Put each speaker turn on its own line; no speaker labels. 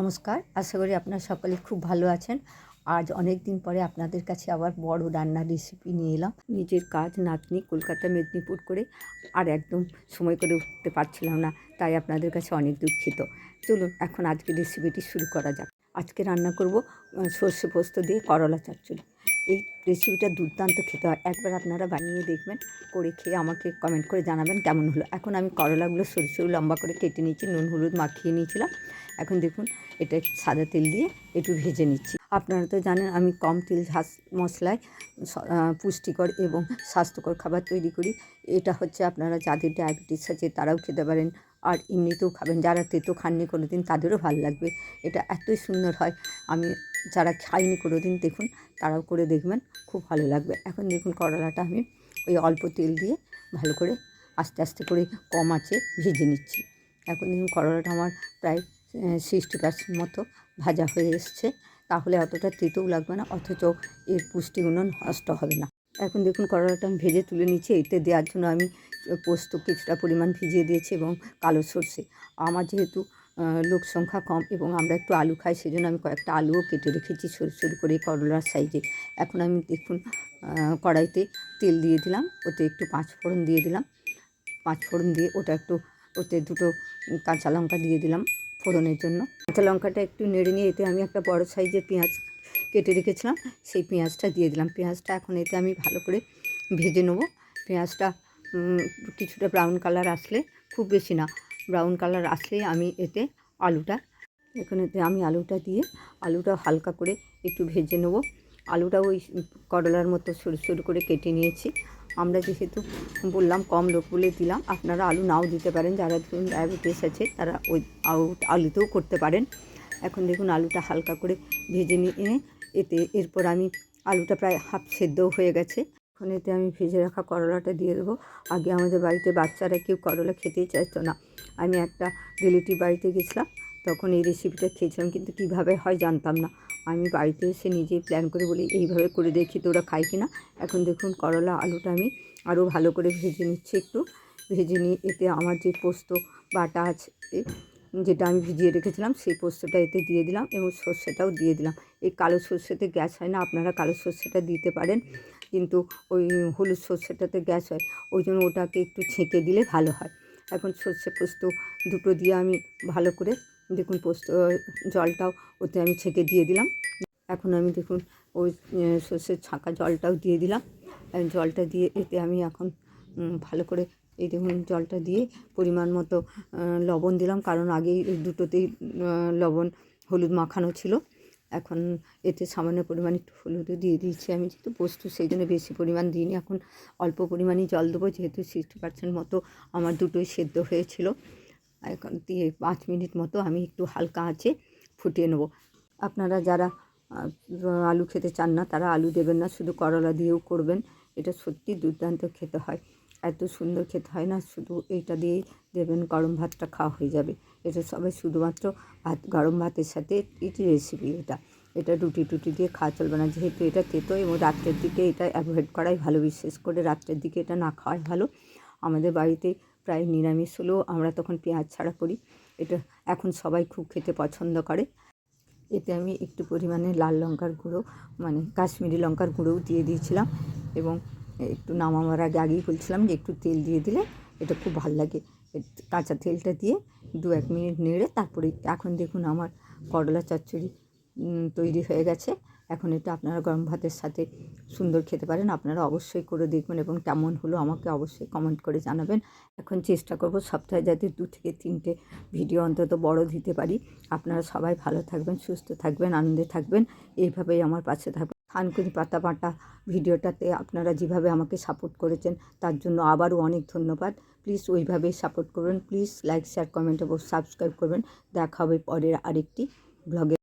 নমস্কার। আশা করি আপনারা সকলে খুব ভালো আছেন। আজ অনেক দিন পরে আপনাদের কাছে আবার বড় রান্নার রেসিপি নিয়ে এলাম। নিজের কাজ নাতনি কলকাতা মেদিনীপুর করে আর একদম সময় করে উঠতে পারছিলাম না, তাই আপনাদের কাছে অনেক দুঃখিত। চলুন, এখন আজকে রেসিপিটি শুরু করা যাক। আজকে রান্না করব সর্ষে পোস্ত দিয়ে করলা চচ্চড়ি। এই রেসিপিটা দুর্দান্ত খেতে হয়। একবার আপনারা বানিয়ে দেখবেন, করে খেয়ে আমাকে কমেন্ট করে জানাবেন কেমন হলো। এখন আমি করলাগুলো সরু সরু লম্বা করে কেটে নিয়েছি, নুন, হলুদ মাখিয়ে নিয়েছিলাম। এখন দেখুন এটা সাদা তেল দিয়ে একটু ভেজে নিচ্ছি। আপনারা তো জানেন আমি কম তেল ঝাঁস মশলায় পুষ্টিকর এবং স্বাস্থ্যকর খাবার তৈরি করি। এটা হচ্ছে আপনারা যাদের ডায়াবেটিস আছে তারাও খেতে পারেন, আর এমনিতেও খাবেন। যারা তেতো খাননি কোনো দিন তাদেরও ভালো লাগবে। এটা এতই সুন্দর হয়। আমি যারা খাইনি কোনো দিন দেখুন, তারাও করে দেখবেন, খুব ভালো লাগবে। এখন দেখুন করলাটা আমি ওই অল্প তেল দিয়ে ভালো করে আস্তে আস্তে করে কম আছে ভেজে নিচ্ছি। এখন দেখুন করলাটা আমার প্রায় সিক্সটি পার্সেন্ট মতো ভাজা হয়ে এসছে। তাহলে অতটা তেতেও লাগবে না, অথচ এর পুষ্টিগুণ নষ্ট হবে না। এখন দেখুন, করলাটা আমি ভেজে তুলে নিচ্ছি। এতে দেওয়ার জন্য আমি পোস্ত কিছুটা পরিমাণ ভিজিয়ে দিয়েছি এবং কালো সর্ষে। আমার যেহেতু লোক সংখ্যা কম এবং আমরা একটু আলু খাই, সেজন্য আমি কয়েকটা আলুও কেটে রেখেছি সরু সরু করে করলার সাইজে। এখন আমি দেখুন কড়াইতে তেল দিয়ে দিলাম, ওতে একটু পাঁচ ফোড়ন দিয়ে দিলাম। পাঁচ ফোড়ন দিয়ে ওটা একটু, ওতে দুটো কাঁচা লঙ্কা দিয়ে দিলাম। ফোড়নের জন্য। কাঁচা লঙ্কাটা একটু নেড়ে নিয়ে এতে আমি একটা বড় সাইজের পেঁয়াজ কেটে রেখেছিলাম। সেই পেঁয়াজটা দিয়ে দিলাম। পেঁয়াজটা এখন এতে আমি ভালো করে ভেজে নেব। পেঁয়াজটা কিছুটা ব্রাউন কালার আসলে খুব বেশি না। ব্রাউন কালার আসলেই আমি এতে আলুটা, এখন এতে আমি আলুটা দিয়ে আলুটা হালকা করে একটু ভেজে নেব। আলুটা ওই করলার মতো সরু সরু করে কেটে নিয়েছি। আমরা যেহেতু বললাম কম লোক বলে দিলাম, আপনারা আলু নাও দিতে পারেন। যারা ধরুন ডায়াবেটিস আছে, তারা ওই আলু- আলুতেও করতে পারেন। এখন দেখুন আলুটা হালকা করে ভেজে নিয়ে এতে এরপর আমি আলুটা প্রায় হাফ সেদ্ধও হয়ে গেছে। এখন এতে আমি ভেজে রাখা করলাটা দিয়ে দেবো। আগে আমাদের বাড়িতে বাচ্চারা কেউ করলা খেতেই চাইতো না। আমি একটা রিলেটিভ বাড়িতে গেছিলাম। তখন এই রেসিপিটা খেয়েছিলাম, কিন্তু কীভাবে হয় জানতাম না। আমি বাড়িতে এসে নিজেই প্ল্যান করে বলি, এইভাবে করে দেখি তো ওরা খায় কি না এখন দেখুন করলা আলুটা আমি আরও ভালো করে ভেজে নিচ্ছি একটু। ভেজে নিয়ে এতে আমার যে পোস্ত বাটা আছে, যেটা আমি ভিজিয়ে রেখেছিলাম, সেই পোস্তটা এতে দিয়ে দিলাম এবং সর্ষেটাও দিয়ে দিলাম। এই কালো সর্ষেতে গ্যাস হয় না, আপনারা কালো সর্ষেটা দিতে পারেন, কিন্তু ওই হলুদ সর্ষেটাতে গ্যাস হয়, ওই জন্য ওটাকে একটু ছেঁকে দিলে ভালো হয়। এখন সর্ষে পোস্ত দুটো দিয়ে আমি ভালো করে দেখুন পোস্ত জলটাও ওতে আমি ছেঁকে দিয়ে দিলাম। এখন আমি দেখুন ওই সর্ষের ছাঁকা জলটাও দিয়ে দিলাম। জলটা দিয়ে এতে আমি এখন ভালো করে এই দেখুন জলটা দিয়ে পরিমাণ মতো লবণ দিলাম। কারণ আগেই দুটোতেই লবণ হলুদ মাখানো ছিল। এখন এতে সামান্য পরিমাণ একটু হলুদও দিয়ে দিয়েছি আমি যেহেতু পোস্ত, সেই জন্য বেশি পরিমাণ দিইনি। এখন অল্প পরিমাণেই জল দেবো, যেহেতু সিক্সটি পার্সেন্ট মতো আমার দুটোই সেদ্ধ হয়েছিল। এখন দিয়ে পাঁচ মিনিট মতো আমি একটু হালকা আঁচে ফুটিয়ে নেব। আপনারা যারা আলু খেতে চান না, তারা আলু দেবেন না, শুধু করলা দিয়েও করবেন। এটা সত্যি দুর্দান্ত খেতে হয়। এত সুন্দর খেতে হয় না, শুধু এইটা দিয়েই দেবেন, গরম ভাতটা খাওয়া হয়ে যাবে। এটা সবাই শুধুমাত্র ভাত, গরম ভাতের সাথে এটি রেসিপি এটা। এটা রুটি টুটি দিয়ে খাওয়া চলবে না, যেহেতু এটা তেতো এবং রাত্রের দিকে এটা অ্যাভয়েড করাই ভালো। বিশেষ করে রাত্রের দিকে এটা না খাওয়াই ভালো। আমাদের বাড়িতে প্রায় নিরামিষ হলেও আমরা তখন পেঁয়াজ ছাড়া করি। এটা এখন সবাই খুব খেতে পছন্দ করে। এতে আমি একটু পরিমাণে লাল লঙ্কার গুঁড়ো মানে কাশ্মীরি লঙ্কার গুঁড়োও দিয়ে দিয়েছিলাম এবং একটু নামাবার আগে আগেই বলছিলাম যে একটু তেল দিয়ে দিলে এটা খুব ভালো লাগে। কাঁচা তেলটা দিয়ে দু এক মিনিট নেড়ে তারপরে এখন দেখুন আমার করলা চচ্চড়ি তৈরি হয়ে গেছে। এখন এটা আপনারা গরম ভাতের সাথে সুন্দর খেতে পারেন। আপনারা অবশ্যই করে দেখবেন এবং কেমন হলো আমাকে অবশ্যই কমেন্ট করে জানাবেন। এখন চেষ্টা করব সপ্তাহে যাতে দু থেকে তিনটে ভিডিও অন্তত বড় দিতে পারি। আপনারা সবাই ভালো থাকবেন, সুস্থ থাকবেন, আনন্দে থাকবেন। এইভাবেই আমার পাশে থাকবেন থানকুনি পাতা বাটা ভিডিওটাতে আপনারা যেভাবে আমাকে সাপোর্ট করেছেন, তার জন্য আবারও অনেক ধন্যবাদ। প্লিজ ওইভাবেই সাপোর্ট করবেন প্লিজ লাইক শেয়ার কমেন্ট এবং সাবস্ক্রাইব করবেন। দেখা হবে পরের আরেকটি ব্লগে